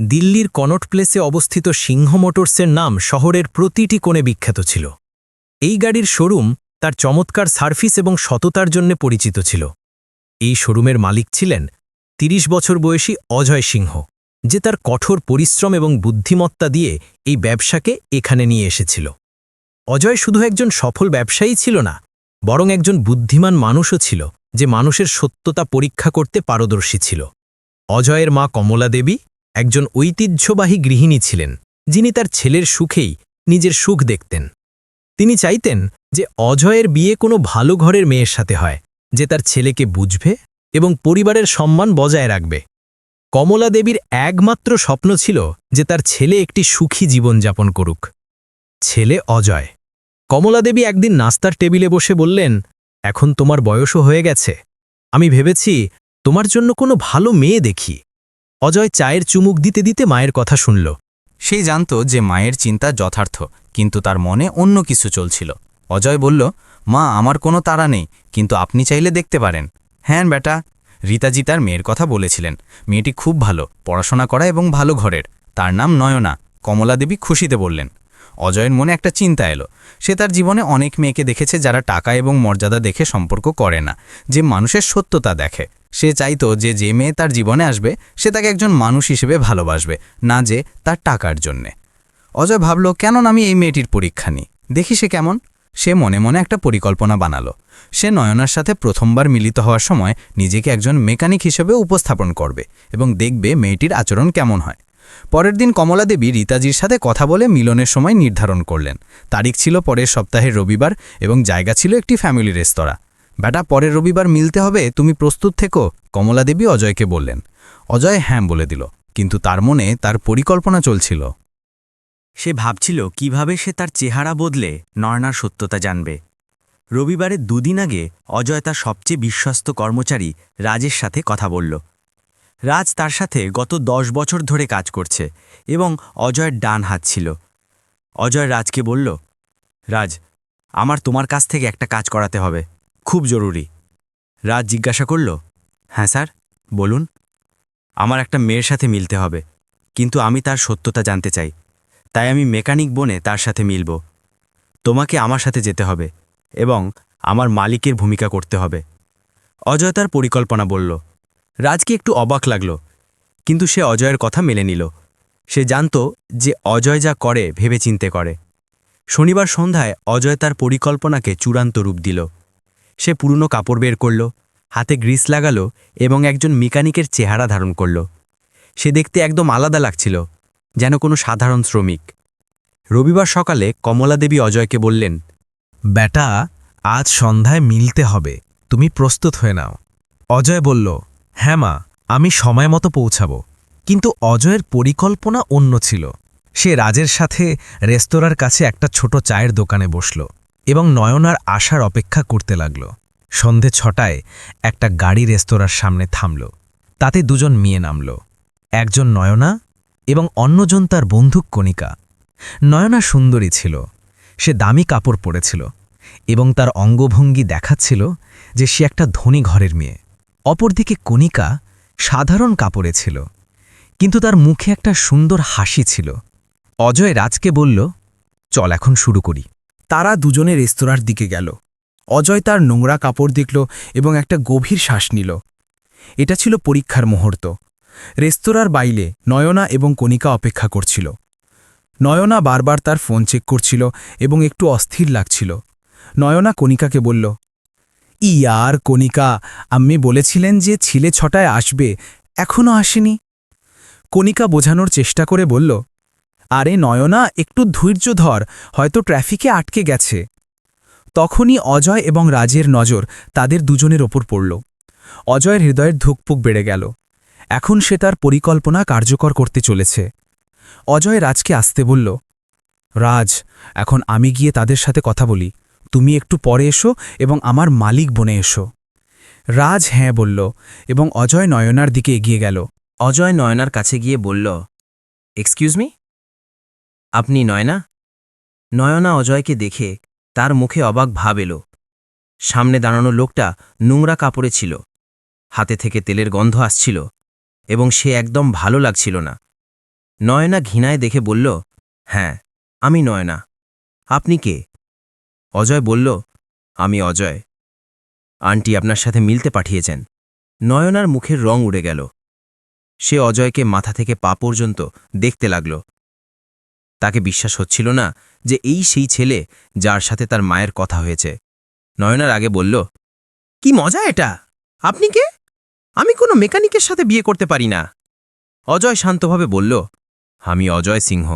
দিল্লির কনট প্লেসে অবস্থিত সিংহ মোটরসের নাম শহরের প্রতিটি কোণে বিখ্যাত ছিল। এই গাড়ির শোরুম তার চমৎকার সার্ভিস এবং সততার জন্য পরিচিত ছিল। এই শোরুমের মালিক ছিলেন ৩০ বছর বয়সী অজয় সিংহ, যে তার কঠোর পরিশ্রম এবং বুদ্ধিমত্তা দিয়ে এই ব্যবসাকে এখানে নিয়ে এসেছিল। অজয় শুধু একজন সফল ব্যবসায়ী ছিল না, বরং একজন বুদ্ধিমান মানুষও ছিল, যে মানুষের সত্যতা পরীক্ষা করতে পারদর্শী ছিল। অজয়ের মা কমলা দেবী একজন ঐতিহ্যবাহী গৃহিণী ছিলেন, যিনি তার ছেলের সুখেই নিজের সুখ দেখতেন। তিনি চাইতেন যে অজয়ের বিয়ে কোনো ভালো ঘরের মেয়ের সাথে হয়, যে তার ছেলেকে বুঝবে এবং পরিবারের সম্মান বজায় রাখবে। কমলা দেবীর একমাত্র স্বপ্ন ছিল যে তার ছেলে একটি সুখী জীবনযাপন করুক। ছেলে অজয়। কমলা দেবী একদিন নাস্তার টেবিলে বসে বললেন, এখন তোমার বয়সও হয়ে গেছে। আমি ভেবেছি তোমার জন্য কোনো ভালো মেয়ে দেখি। অজয় চায়ের চুমুক দিতে দিতে মায়ের কথা শুনল। সে জানত যে মায়ের চিন্তা যথার্থ, কিন্তু তার মনে অন্য কিছু চলছিল। অজয় বলল, মা, আমার কোনো তাড়া নেই, কিন্তু আপনি চাইলে দেখতে পারেন। হ্যাঁ বেটা। রীতাজি তার মেয়ের কথা বলেছিলেন। মেয়েটি খুব ভালো, পড়াশোনা করা এবং ভালো ঘরের। তার নাম নয়না। কমলা দেবী খুশিতে বললেন। অজয়ের মনে একটা চিন্তা এলো। সে তার জীবনে অনেক মেয়েকে দেখেছে যারা টাকা এবং মর্যাদা দেখে সম্পর্ক করে না, যে মানুষের সত্যতা দেখে। সে চাইতো যে যে মেয়ে তার জীবনে আসবে, সে তাকে একজন মানুষ হিসেবে ভালোবাসবে, না যে তার টাকার জন্যে। অজয় ভাবল কেন আমি এই মেয়েটির পরীক্ষা নিই? দেখি সে কেমন? সে মনে মনে একটা পরিকল্পনা বানালো। সে নয়নার সাথে প্রথমবার মিলিত হওয়ার সময় নিজেকে একজন মেকানিক হিসেবে উপস্থাপন করবে এবং দেখবে মেয়েটির আচরণ কেমন হয়। পরের দিন কমলা দেবী রীতাজির সাথে কথা বলে মিলনের সময় নির্ধারণ করলেন। তারিখ ছিল পরের সপ্তাহের রবিবার এবং জায়গা ছিল একটি ফ্যামিলি রেস্তোরাঁ। বেটা পরের রবিবার মিলতে হবে, তুমি প্রস্তুত থেকো কমলা দেবী অজয়কে বললেন। অজয় হ্যাঁ বলে দিল, কিন্তু তার মনে তার পরিকল্পনা চলছিল। সে ভাবছিল, কীভাবে সে তার চেহারা বদলে নয়নার সত্যতা জানবে। রবিবারে দুদিন আগে অজয় তার সবচেয়ে বিশ্বস্ত কর্মচারী রাজের সাথে কথা বলল। রাজ তার সাথে গত দশ বছর ধরে কাজ করছে এবং অজয়ের ডান হাত ছিল। অজয় রাজকে বলল, রাজ, আমার তোমার কাছ থেকে একটা কাজ করাতে হবে। খুব জরুরি। রাজ জিজ্ঞাসা করল হ্যাঁ স্যার, বলুন। আমার একটা মেয়ের সাথে মিলতে হবে, কিন্তু আমি তার সত্যতা জানতে চাই। তাই আমি মেকানিক বনে তার সাথে মিলব। তোমাকে আমার সাথে যেতে হবে এবং আমার মালিকের ভূমিকা করতে হবে। অজয় তার পরিকল্পনা বলল। রাজকে একটু অবাক লাগল, কিন্তু সে অজয়ের কথা মেনে নিল। সে জানত যে অজয় যা করে ভেবে চিনতে করে। শনিবার সন্ধ্যায় অজয় তার পরিকল্পনাকে চূড়ান্ত রূপ দিল। সে পুরনো কাপড় বের করল, হাতে গ্রিস লাগালো এবং একজন মেকানিকের চেহারা ধারণ করল। সে দেখতে একদম আলাদা লাগছিল, যেন কোনো সাধারণ শ্রমিক। রবিবার সকালে কমলা দেবী অজয়কে বললেন, ব্যাটা, আজ সন্ধ্যায় মিলতে হবে, তুমি প্রস্তুত হয়ে নাও। অজয় বলল হ্যাঁ মা, আমি সময় মতো পৌঁছাব। কিন্তু অজয়ের পরিকল্পনা অন্য ছিল। সে রাজের সাথে রেস্তোরাঁর কাছে একটা ছোট চায়ের দোকানে বসল। এবং নয়নার আসার অপেক্ষা করতে লাগল। সন্ধে ছটায় একটা গাড়ি রেস্তোরাঁর সামনে থামল। তাতে দুজন মেয়ে নামল। একজন নয়না এবং অন্যজন তার বন্ধুক কণিকা। নয়না সুন্দরী ছিল। সে দামি কাপড় পরেছিল এবং তার অঙ্গভঙ্গি দেখাচ্ছিল যে সে একটা ধনী ঘরের মেয়ে। অপরদিকে কণিকা সাধারণ কাপড়ে ছিল, কিন্তু তার মুখে একটা সুন্দর হাসি ছিল। অজয় রাজকে বলল, চল এখন শুরু করি। তারা দুজনে রেস্তোরাঁর দিকে গেল। অজয় তার নোংরা কাপড় দেখল এবং একটা গভীর শ্বাস নিল। এটা ছিল পরীক্ষার মুহূর্ত। রেস্তোরাঁর বাইলে নয়না এবং কণিকা অপেক্ষা করছিল। নয়না বারবার তার ফোন চেক করছিল এবং একটু অস্থির লাগছিল। নয়না কণিকাকে বলল, ইয়ার কণিকা, আম্মি বলেছিলেন যে ছিলে ছটায় আসবে এখনও আসেনি? কণিকা বোঝানোর চেষ্টা করে বলল আরে নয়না, একটু ধৈর্য ধর, হয়তো ট্রাফিকে আটকে গেছে। তখনই অজয় এবং রাজের নজর তাদের দুজনের ওপর পড়ল। অজয়ের হৃদয়ের ধুকপুক বেড়ে গেল। এখন সে তার পরিকল্পনা কার্যকর করতে চলেছে। অজয় রাজকে আসতে বলল, রাজ, এখন আমি গিয়ে তাদের সাথে কথা বলি। তুমি একটু পরে এসো এবং আমার মালিক বনে এসো। রাজ হ্যাঁ বলল এবং অজয় নয়নার দিকে এগিয়ে গেল। অজয় নয়নার কাছে গিয়ে বলল এক্সকিউজ মি আপনি নয়না? নয়না অজয়কে দেখে তার মুখে অবাক ভাব এলো। সামনে দাঁড়ানো লোকটা নোংরা কাপড়ে ছিল। হাতে থেকে তেলের গন্ধ আসছিল এবং সে একদম ভালো লাগছিল না। নয়না ঘৃণায় দেখে বলল হ্যাঁ আমি নয়না। আপনি কে? অজয় বলল, আমি অজয়। আন্টি আপনার সাথে মিলতে পাঠিয়েছেন। নয়নার মুখের রং উড়ে গেল। সে অজয়কে মাথা থেকে পা পর্যন্ত দেখতে লাগল। তাকে বিশ্বাস হচ্ছিল না যে এই সেই ছেলে যার সাথে তার মায়ের কথা হয়েছে। নয়নার আগে বলল, কি মজা এটা! আপনি কে? আমি কোনো মেকানিকের সাথে বিয়ে করতে পারি না। অজয় শান্তভাবে বলল, আমি অজয় সিংহ।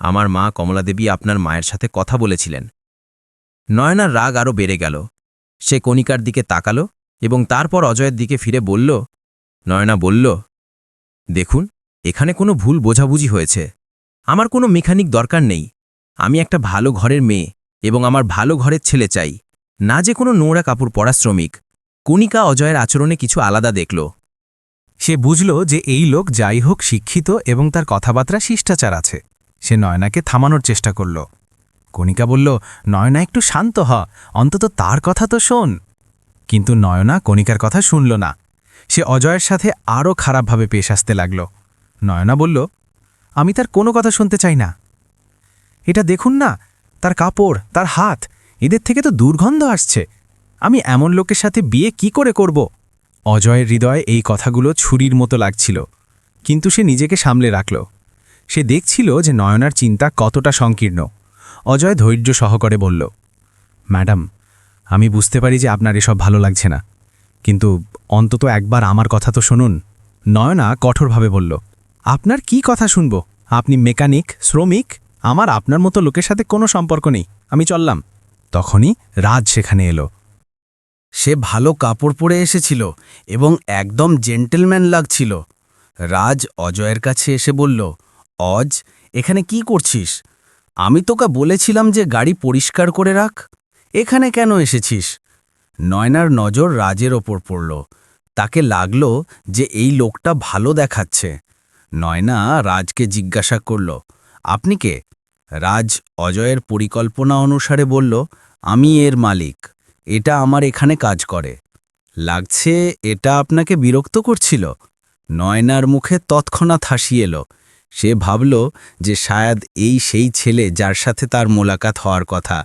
আমার মা কমলাদেবী আপনার মায়ের সাথে কথা বলেছিলেন। নয়নার রাগ আরও বেড়ে গেল। সে কণিকার দিকে তাকাল এবং তারপর অজয়ের দিকে ফিরে বলল, নয়না বলল, দেখুন, এখানে কোনো ভুল বোঝাবুঝি হয়েছে। আমার কোনো মেকানিক দরকার নেই। আমি একটা ভালো ঘরের মেয়ে এবং আমার ভালো ঘরের ছেলে চাই। না যে কোনো নোংরা কাপড় পরা শ্রমিক। কণিকা অজয়ের আচরণে কিছু আলাদা দেখল। সে বুঝল যে এই লোক যাই হোক শিক্ষিত এবং তার কথাবার্তা শিষ্টাচার আছে। সে নয়নাকে থামানোর চেষ্টা করল। কণিকা বলল, নয়না, একটু শান্ত হ, অন্তত তার কথা তো শোন। কিন্তু নয়না কণিকার কথা শুনল না। সে অজয়ের সাথে আরও খারাপভাবে পেশ আসতে লাগল। নয়না বলল আমি তার কোনো কথা শুনতে চাই না। এটা দেখুন না, তার কাপড়, তার হাত, এদের থেকে তো দুর্গন্ধ আসছে। আমি এমন লোকের সাথে বিয়ে কি করে করব? অজয়ের হৃদয়ে এই কথাগুলো ছুরির মতো লাগছিল, কিন্তু সে নিজেকে সামলে রাখল। সে দেখছিল যে নয়নার চিন্তা কতটা সংকীর্ণ। অজয় ধৈর্য সহকারে বলল, ম্যাডাম, আমি বুঝতে পারি যে আপনার এসব ভালো লাগছে না, কিন্তু অন্তত একবার আমার কথা তো শুনুন। নয়না কঠোরভাবে বলল আপনার কি কথা শুনব? আপনি মেকানিক, শ্রমিক, আমার আপনার মতো লোকের সাথে কোনো সম্পর্ক নেই। আমি চললাম। তখনই রাজ সেখানে এলো। সে ভালো কাপড় পরে এসেছিল এবং একদম জেন্টেলম্যান লাগছিল। রাজ অজয়ের কাছে এসে বলল, অজ, এখানে কি করছিস? আমি তোকে বলেছিলাম যে গাড়ি পরিষ্কার করে রাখ। এখানে কেন এসেছিস? নয়নার নজর রাজের ওপর পড়ল। তাকে লাগল যে এই লোকটা ভালো দেখাচ্ছে। নয়না রাজকে জিজ্ঞাসা করল, আপনি কে? রাজ অজয়ের পরিকল্পনা অনুসারে বলল, আমি এর মালিক, এটা আমার এখানে কাজ করে। লাগছে এটা আপনাকে বিরক্ত করছিল? নয়নার মুখে তৎক্ষণাৎ হাসি এলো। সে ভাবল যে শায়দ এই সেই ছেলে যার সাথে তার মোলাকাত হওয়ার কথা।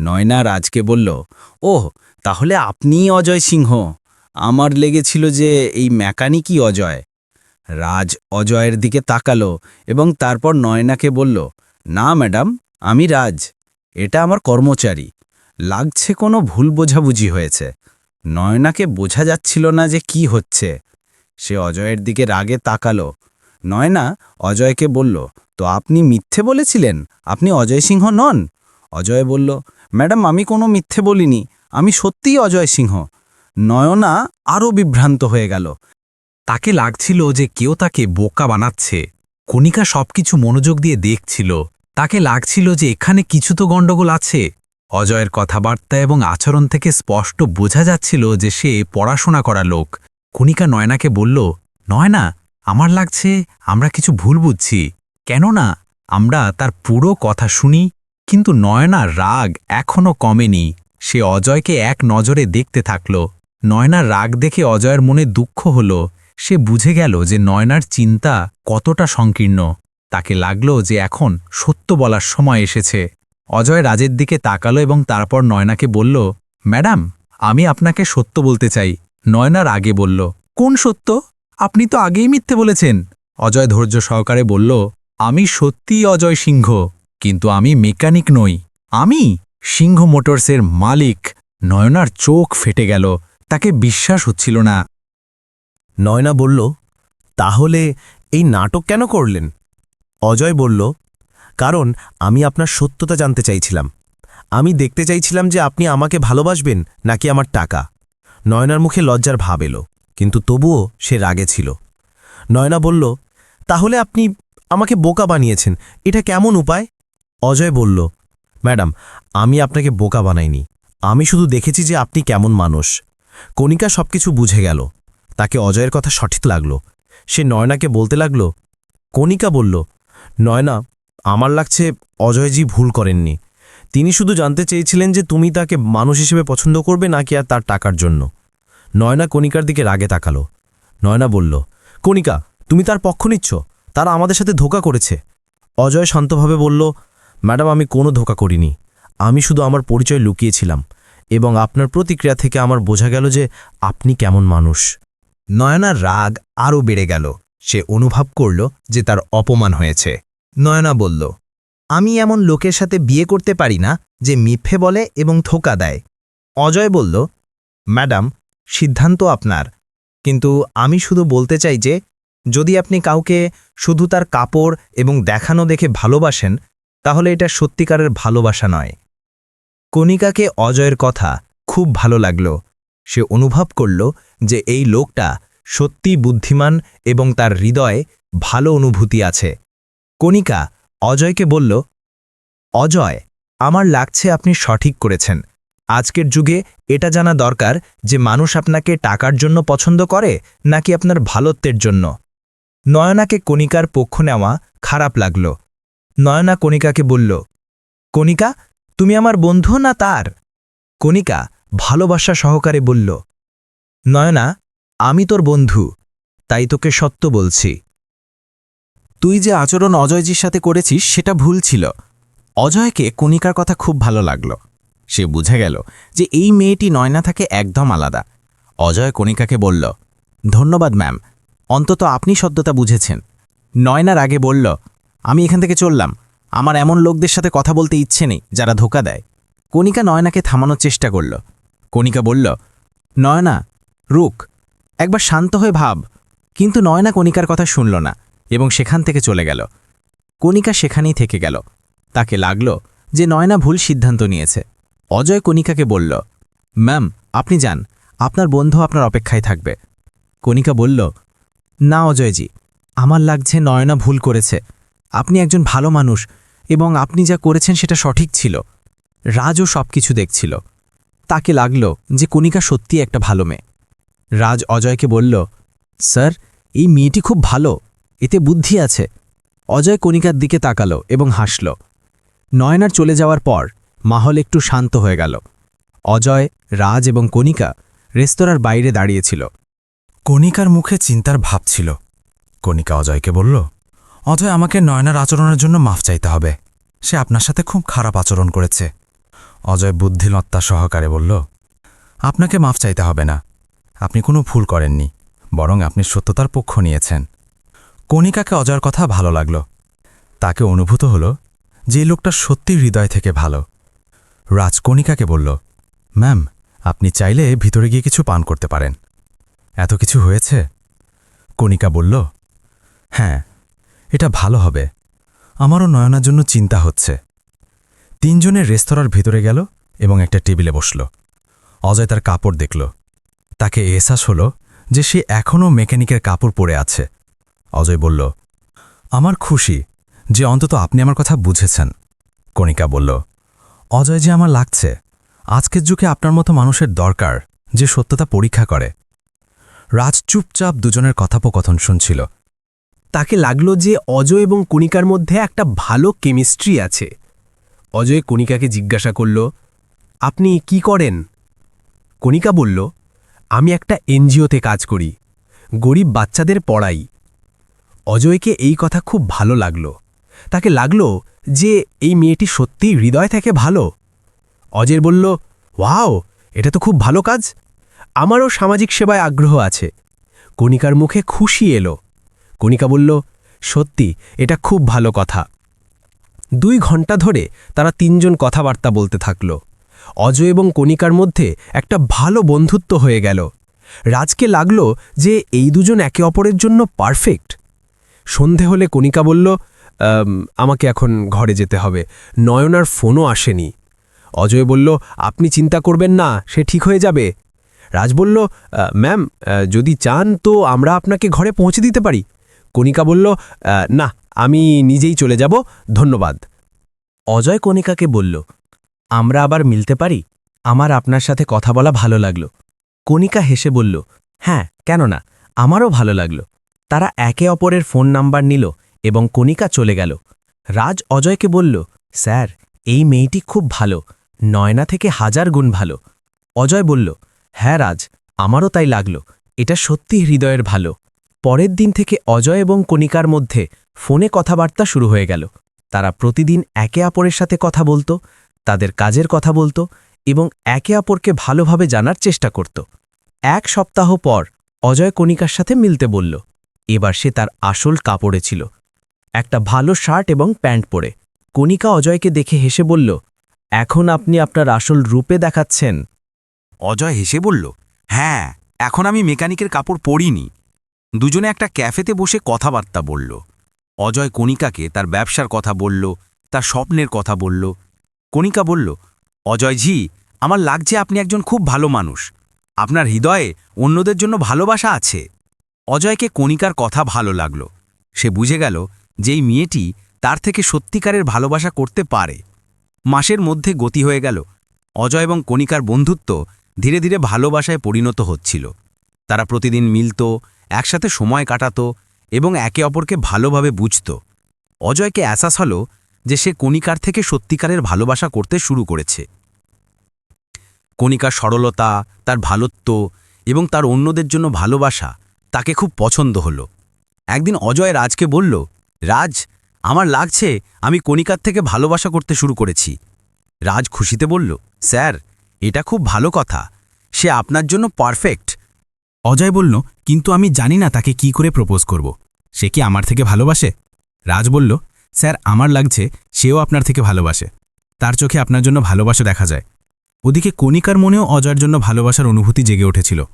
নয়না রাজকে বলল, ওহ, তাহলে আপনিই অজয় সিংহ। আমার লেগেছিল যে এই মেকানিকই অজয়। রাজ অজয়ের দিকে তাকালো এবং তারপর নয়নাকে বলল, না, ম্যাডাম, আমি রাজ। এটা আমার কর্মচারী। লাগছে কোনো ভুল বোঝাবুঝি হয়েছে। নয়নাকে বোঝা যাচ্ছিল না যে কি হচ্ছে। সে অজয়ের দিকে রাগে তাকালো। নয়না অজয়কে বলল, তো আপনি মিথ্যে বলেছিলেন? আপনি অজয় সিংহ নন? অজয় বলল, ম্যাডাম, আমি কোনো মিথ্যে বলিনি। আমি সত্যিই অজয় সিংহ। নয়না আরও বিভ্রান্ত হয়ে গেল। তাকে লাগছিল যে কেউ তাকে বোকা বানাচ্ছে। কণিকা সবকিছু মনোযোগ দিয়ে দেখছিল। তাকে লাগছিল যে এখানে কিছু তো গণ্ডগোল আছে। অজয়ের কথাবার্তা এবং আচরণ থেকে স্পষ্ট বোঝা যাচ্ছিল যে সে পড়াশোনা করা লোক। কণিকা নয়নাকে বলল, নয়না, আমার লাগছে, আমরা কিছু ভুল বুঝছি। কেননা, আমরা তার পুরো কথা শুনি, কিন্তু নয়নার রাগ এখনও কমেনি। সে অজয়কে এক নজরে দেখতে থাকল। নয়নার রাগ দেখে অজয়ের মনে দুঃখ হল। সে বুঝে গেল যে নয়নার চিন্তা কতটা সংকীর্ণ। তাকে লাগল যে এখন সত্য বলার সময় এসেছে। অজয় রাজের দিকে তাকালো এবং তারপর নয়নাকে বলল, ম্যাডাম, আমি আপনাকে সত্য বলতে চাই। নয়নার আগে বলল, কোন সত্য? আপনি তো আগেই মিথ্যে বলেছেন। অজয় ধৈর্য সহকারে বলল, আমি সত্যিই অজয় সিংহ, কিন্তু আমি মেকানিক নই। আমি সিংহ মোটরসের মালিক। নয়নার চোখ ফেটে গেল। তাকে বিশ্বাস হচ্ছিল না। নয়না বলল, তাহলে এই নাটক কেন করলেন? অজয় বলল, কারণ আমি আপনার সত্যতা জানতে চাইছিলাম। আমি দেখতে চাইছিলাম যে আপনি আমাকে ভালোবাসবেন নাকি আমার টাকা। নয়নার মুখে লজ্জার ভাব এলো, কিন্তু তবুও সে রাগে ছিল। নয়না বলল, তাহলে আপনি আমাকে বোকা বানিয়েছেন, এটা কেমন উপায়? অজয় বলল, ম্যাডাম, আমি আপনাকে বোকা বানাইনি। আমি শুধু দেখেছি যে আপনি কেমন মানুষ। কণিকা সবকিছু বুঝে গেল। তাকে অজয়ের কথা সঠিক লাগল। সে নয়নাকে বলতে লাগল, কণিকা বলল, নয়না, আমার লাগছে অজয়জি ভুল করেননি। তিনি শুধু জানতে চেয়েছিলেন যে তুমি তাকে মানুষ হিসেবে পছন্দ করবে নাকি আর তার টাকার জন্য। নয়না কণিকার দিকে রাগে তাকালো। নয়না বলল, কণিকা, তুমি তার পক্ষ নিচ্ছ? তারা আমাদের সাথে ধোকা করেছে। অজয় শান্তভাবে বলল, ম্যাডাম, আমি কোনো ধোকা করিনি। আমি শুধু আমার পরিচয় লুকিয়েছিলাম এবং আপনার প্রতিক্রিয়া থেকে আমার বোঝা গেল যে আপনি কেমন মানুষ। নয়নার রাগ আরও বেড়ে গেল। সে অনুভব করল যে তার অপমান হয়েছে। নয়না বলল, আমি এমন লোকের সাথে বিয়ে করতে পারি না যে মিথ্যে বলে এবং ধোকা দেয়। অজয় বলল, ম্যাডাম, সিদ্ধান্ত আপনার। কিন্তু আমি শুধু বলতে চাই যে, যদি আপনি কাউকে শুধু তার কাপড় এবং দেখানো দেখে ভালোবাসেন, তাহলে এটা সত্যিকারের ভালোবাসা নয়। কণিকাকে অজয়ের কথা খুব ভালো লাগল। সে অনুভব করল যে এই লোকটা সত্যি বুদ্ধিমান এবং তার হৃদয়ে ভালো অনুভূতি আছে। কণিকা অজয়কে বলল, অজয়, আমার লাগছে আপনি সঠিক করেছেন। আজকের যুগে এটা জানা দরকার যে মানুষ আপনাকে টাকার জন্য পছন্দ করে নাকি আপনার ভালত্বের জন্য। নয়নাকে কণিকার পক্ষ নেওয়া খারাপ লাগল। নয়না কণিকাকে বলল, কণিকা, তুমি আমার বন্ধু না তার? কণিকা ভালোবাসা সহকারে বলল নয়না, আমি তোর বন্ধু, তাই তোকে সত্য বলছি। তুই যে আচরণ অজয়জির সাথে করেছিস, সেটা ভুল ছিল। অজয়কে কণিকার কথা খুব ভালো লাগল। সে বুঝে গেল যে এই মেয়েটি নয়না থাকে একদম আলাদা। অজয় কণিকাকে বলল, ধন্যবাদ, ম্যাম। অন্তত আপনি সত্যতা বুঝেছেন। নয়নার আগে বলল, আমি এখান থেকে চললাম। আমার এমন লোকদের সাথে কথা বলতে ইচ্ছে নেই, যারা ধোকা দেয়। কণিকা নয়নাকে থামানোর চেষ্টা করল। কণিকা বলল, নয়না রুক, একবার শান্ত হয়ে ভাব। কিন্তু নয়না কণিকার কথা শুনল না এবং সেখান থেকে চলে গেল। কণিকা সেখানেই থেকে গেল। তাকে লাগল যে নয়না ভুল সিদ্ধান্ত নিয়েছে। অজয় কণিকাকে বলল, ম্যাম, আপনি যান। আপনার বন্ধু আপনার অপেক্ষায় থাকবে। কণিকা বলল, না অজয়জি, আমার লাগছে নয়না ভুল করেছে। আপনি একজন ভালো মানুষ এবং আপনি যা করেছেন সেটা সঠিক ছিল। রাজও সব কিছু দেখছিল। তাকে লাগল যে কণিকা সত্যি একটা ভালো মেয়ে। রাজ অজয়কে বলল, স্যার, এই মেয়েটি খুব ভালো, এতে বুদ্ধি আছে। অজয় কণিকার দিকে তাকালো এবং হাসল। নয়নার চলে যাওয়ার পর মাহল একটু শান্ত হয়ে গেল। অজয়, রাজ এবং কণিকা রেস্তোরাঁর বাইরে দাঁড়িয়েছিল কণিকার মুখে চিন্তার ভাব ছিল। কণিকা অজয়কে বলল, অজয়, আমাকে নয়নার আচরণের জন্য মাফ চাইতে হবে। সে আপনার সাথে খুব খারাপ আচরণ করেছে। অজয় বুদ্ধিমত্তা সহকারে বলল, আপনাকে মাফ চাইতে হবে না। আপনি কোনো ভুল করেননি, বরং আপনি সত্যতার পক্ষ নিয়েছেন। কণিকাকে অজয়ের কথা ভালো লাগল। তাকে অনুভূত হল যে লোকটা সত্যি হৃদয় থেকে ভালো। রাজ কণিকাকে বলল, ম্যাম, আপনি চাইলে ভিতরে গিয়ে কিছু পান করতে পারেন। এত কিছু হয়েছে? কণিকা বলল হ্যাঁ এটা ভালো হবে। আমারও নয়নার জন্য চিন্তা হচ্ছে। তিনজনের রেস্তোরাঁর ভিতরে গেল এবং একটা টেবিলে বসল। অজয় তার কাপড় দেখল। তাকে এহসাস হল যে সে এখনও মেকানিকের কাপড় পরে আছে। অজয় বলল, আমার খুশি যে অন্তত আপনি আমার কথা বুঝেছেন। কণিকা বলল, অজয় যে আমার লাগছে, আজকের যুগে আপনার মতো মানুষের দরকার যে সত্যতা পরীক্ষা করে। রাজ চুপচাপ দুজনের কথোপকথন শুনছিল। তাকে লাগল যে অজয় এবং কণিকার মধ্যে একটা ভালো কেমিস্ট্রি আছে। অজয় কণিকাকে জিজ্ঞাসা করল, আপনি কি করেন? কণিকা বলল আমি একটা এনজিওতে কাজ করি। গরিব বাচ্চাদের পড়াই। অজয়কে এই কথা খুব ভালো লাগল। তাকে লাগল যে এই মেয়েটি সত্যিই হৃদয় থেকে ভালো। অজয় বলল, ওয়াও, এটা তো খুব ভালো কাজ। আমারও সামাজিক সেবায় আগ্রহ আছে। কণিকার মুখে খুশি এলো। কণিকা বলল, সত্যি, এটা খুব ভালো কথা। দুই ঘণ্টা ধরে তারা তিনজন কথাবার্তা বলতে থাকল। অজয় এবং কণিকার মধ্যে একটা ভালো বন্ধুত্ব হয়ে গেল। রাজকে লাগল যে এই দুজন একে অপরের জন্য পারফেক্ট। সন্ধে হলে কণিকা বলল আমাকে এখন ঘরে যেতে হবে। নয়নার ফোনও আসেনি। অজয় বলল, আপনি চিন্তা করবেন না, সে ঠিক হয়ে যাবে। রাজ বলল ম্যাম যদি চান তো আমরা আপনাকে ঘরে পৌঁছে দিতে পারি। কণিকা বলল না, আমি নিজেই চলে যাব। ধন্যবাদ। অজয় কণিকাকে বলল আমরা আবার মিলতে পারি? আমার আপনার সাথে কথা বলা ভালো লাগল। কণিকা হেসে বলল হ্যাঁ কেন না আমারও ভালো লাগল। তারা একে অপরের ফোন নাম্বার নিল এবং কণিকা চলে গেল। রাজ অজয়কে বলল, স্যার, এই মেয়েটি খুব ভালো, নয়না থেকে হাজার গুণ ভালো। অজয় বলল হ্যাঁ রাজ, আমারও তাই লাগল, এটা সত্যি হৃদয়ের ভালো। পরের দিন থেকে অজয় এবং কণিকার মধ্যে ফোনে কথাবার্তা শুরু হয়ে গেল। তারা প্রতিদিন একে অপরের সাথে কথা বলতো তাদের কাজের কথা বলতো এবং একে অপরকে ভালোভাবে জানার চেষ্টা করত। এক সপ্তাহ পর অজয় কণিকার সাথে মিলতে বলল, এবার সে তার আসল কাপড়ে ছিল। একটা ভালো শার্ট এবং প্যান্ট পরে। কণিকা অজয়কে দেখে হেসে বলল, এখন আপনি আপনার আসল রূপে দেখাচ্ছেন। অজয় হেসে বলল হ্যাঁ এখন আমি মেকানিকের কাপড় পরিনি। দুজনে একটা ক্যাফেতে বসে কথাবার্তা বলল। অজয় কণিকাকে তার ব্যবসার কথা বলল, তার স্বপ্নের কথা বলল কণিকা বলল অজয়জি আমার লাগছে আপনি একজন খুব ভালো মানুষ। আপনার হৃদয়ে অন্যদের জন্য ভালোবাসা আছে। অজয়কে কণিকার কথা ভালো লাগল। সে বুঝে গেল যে এই মেয়েটি তার থেকে সত্যিকারের ভালোবাসা করতে পারে। মাসের মধ্যে গতি হয়ে গেল। অজয় এবং কণিকার বন্ধুত্ব ধীরে ধীরে ভালোবাসায় পরিণত হচ্ছিল। তারা প্রতিদিন মিলত, একসাথে সময় কাটাত এবং একে অপরকে ভালোভাবে বুঝত। অজয়কে অ্যাসাস হল যে সে কণিকার থেকে সত্যিকারের ভালোবাসা করতে শুরু করেছে। কণিকার সরলতা, তার ভালত্ব এবং তার অন্যদের জন্য ভালোবাসা তাকে খুব পছন্দ হল। একদিন অজয় রাজকে বলল, রাজ, আমার লাগছে আমি কণিকার থেকে ভালোবাসা করতে শুরু করেছি। রাজ খুশিতে বলল, স্যার, এটা খুব ভালো কথা। সে আপনার জন্য পারফেক্ট। অজয় বলল, কিন্তু আমি জানি না তাকে কি করে প্রপোজ করব। সে কি আমার থেকে ভালোবাসে? রাজ বলল স্যার আমার লাগছে সেও আপনার থেকে ভালোবাসে। তার চোখে আপনার জন্য ভালোবাসা দেখা যায়। ওদিকে কণিকার মনেও অজয়ের জন্য ভালোবাসার অনুভূতি জেগে উঠেছিল।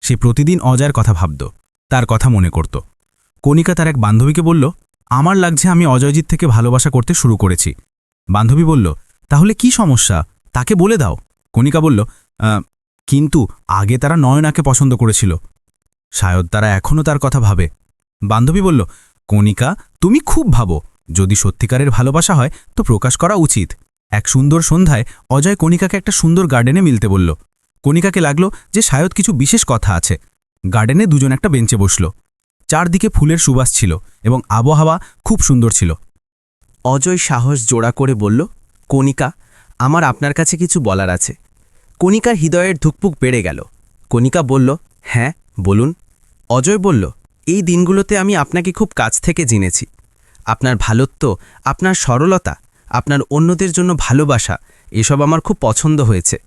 সে প্রতিদিন অজয়ের কথা ভাবত তার কথা মনে করত। কণিকা তার এক বান্ধবীকে বলল আমার লাগছে আমি অজয়জিৎ থেকে ভালোবাসা করতে শুরু করেছি। বান্ধবী বলল তাহলে কি সমস্যা? তাকে বলে দাও। কণিকা বলল "আহ, কিন্তু আগে তারা নয়নাকে পছন্দ করেছিল। শায়দ তারা এখনও তার কথা ভাবে। বান্ধবী বলল কণিকা তুমি খুব ভাবো। যদি সত্যিকারের ভালোবাসা হয়, তো প্রকাশ করা উচিত। এক সুন্দর সন্ধ্যায় অজয় কণিকাকে একটা সুন্দর গার্ডেনে মিলতে বলল। কণিকাকে লাগল যে শায়দ কিছু বিশেষ কথা আছে। গার্ডেনে দুজন একটা বেঞ্চে বসল। চারদিকে ফুলের সুবাস ছিল এবং আবহাওয়া খুব সুন্দর ছিল। অজয় সাহস জোড়া করে বলল, কণিকা, আমার আপনার কাছে কিছু বলার আছে। কণিকার হৃদয়ের ধুকপুক বেড়ে গেল। কণিকা বলল হ্যাঁ বলুন। অজয় বলল, এই দিনগুলোতে আমি আপনাকে খুব কাছ থেকে জেনেছি। আপনার ভালোত্ব, আপনার সরলতা, আপনার অন্যদের জন্য ভালোবাসা, এসব আমার খুব পছন্দ হয়েছে।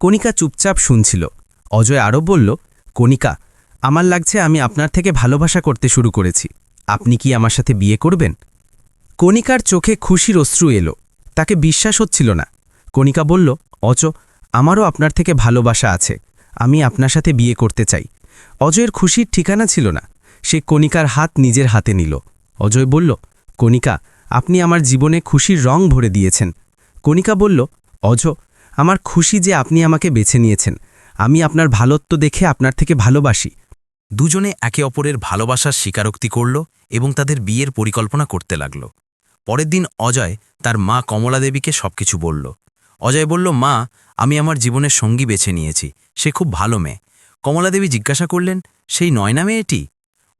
কণিকা চুপচাপ শুনছিল। অজয় আরও বলল, কণিকা, আমার লাগছে আমি আপনার থেকে ভালোবাসা করতে শুরু করেছি। আপনি কি আমার সাথে বিয়ে করবেন? কণিকার চোখে খুশির অশ্রু এলো। তাকে বিশ্বাস হচ্ছিল না। কণিকা বলল অচ আমারও আপনার থেকে ভালোবাসা আছে। আমি আপনার সাথে বিয়ে করতে চাই। অজয়ের খুশির ঠিকানা ছিল না। সে কণিকার হাত নিজের হাতে নিল। অজয় বলল কণিকা, আপনি আমার জীবনে খুশির রং ভরে দিয়েছেন। কণিকা বলল, অজ, আমার খুশি যে আপনি আমাকে বেছে নিয়েছেন। আমি আপনার ভালত্ব দেখে আপনার থেকে ভালোবাসি। দুজনে একে অপরের ভালোবাসার স্বীকারোক্তি করল এবং তাদের বিয়ের পরিকল্পনা করতে লাগল। পরের দিন অজয় তার মা কমলা দেবীকে সবকিছু বলল। অজয় বলল, মা, আমি আমার জীবনের সঙ্গী বেছে নিয়েছি। সে খুব ভালো মেয়ে। কমলা দেবী জিজ্ঞাসা করলেন, সেই নয়না মেয়েটি?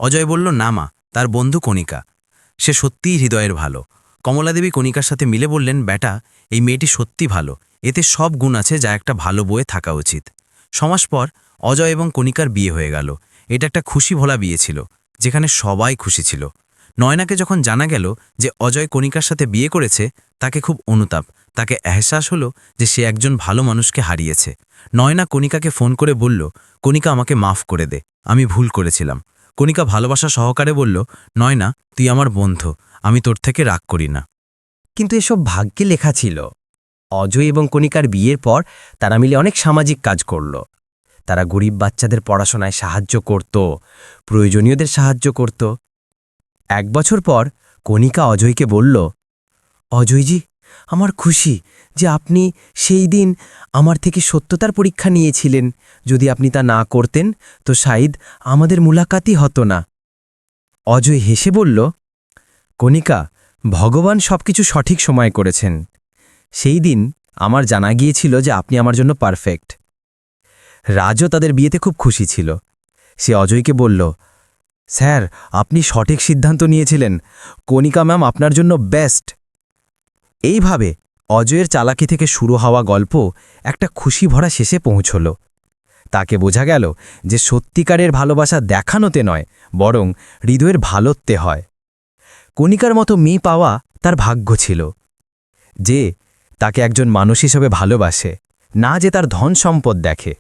অজয় বলল, না মা, তার বন্ধু কণিকা। সে সত্যিই হৃদয়ের ভালো। কমলা দেবী কণিকার সাথে মিলে বললেন বেটা এই মেয়েটি সত্যি ভালো। এতে সব গুণ আছে যা একটা ভালো বয়ে থাকা উচিত। সমাস পর অজয় এবং কণিকার বিয়ে হয়ে গেল। এটা একটা খুশি ভোলা বিয়ে ছিল, যেখানে সবাই খুশি ছিল। নয়নাকে যখন জানা গেল যে অজয় কণিকার সাথে বিয়ে করেছে, তাকে খুব অনুতাপ, তাকে এহসাস হলো যে সে একজন ভালো মানুষকে হারিয়েছে। নয়না কণিকাকে ফোন করে বলল, কণিকা, আমাকে মাফ করে দে, আমি ভুল করেছিলাম। কণিকা ভালোবাসা সহকারে বলল নয় না তুই আমার বন্ধু, আমি তোর থেকে রাগ করি না। কিন্তু এসব ভাগ্যে লেখা ছিল। অজয় এবং কণিকার বিয়ের পর তারা মিলে অনেক সামাজিক কাজ করল। তারা গরিব বাচ্চাদের পড়াশোনায় সাহায্য করত, প্রয়োজনীয়দের সাহায্য করত। এক বছর পর কণিকা অজয়কে বলল, অজয়জি আমার খুশি যে আপনি সেই দিন আমার থেকে সত্যতার পরীক্ষা নিয়েছিলেন। যদি আপনি তা না করতেন, তো শাইদ আমাদের মুলাকাতই হতো না। অজয় হেসে বলল, কণিকা, ভগবান সবকিছু সঠিক সময় করেছেন। সেই দিন আমার জানা গিয়েছিল যে আপনি আমার জন্য পারফেক্ট। রাজও তাদের বিয়েতে খুব খুশি ছিল। সে অজয়কে বলল, স্যার, আপনি সঠিক সিদ্ধান্ত নিয়েছিলেন। কণিকা ম্যাম আপনার জন্য বেস্ট। এইভাবে অজয়ের চালাকি থেকে শুরু হওয়া গল্প একটা খুশি ভরা শেষে পৌঁছল। তাকে বোঝা গেল যে সত্যিকারের ভালোবাসা দেখানোতে নয়, বরং হৃদয়ের ভালোত্বে হয়। কণিকার মতো মেয়ে পাওয়া তার ভাগ্য ছিল। যে তাকে একজন মানুষ হিসেবে ভালোবাসে, না যে তার ধন সম্পদ দেখে।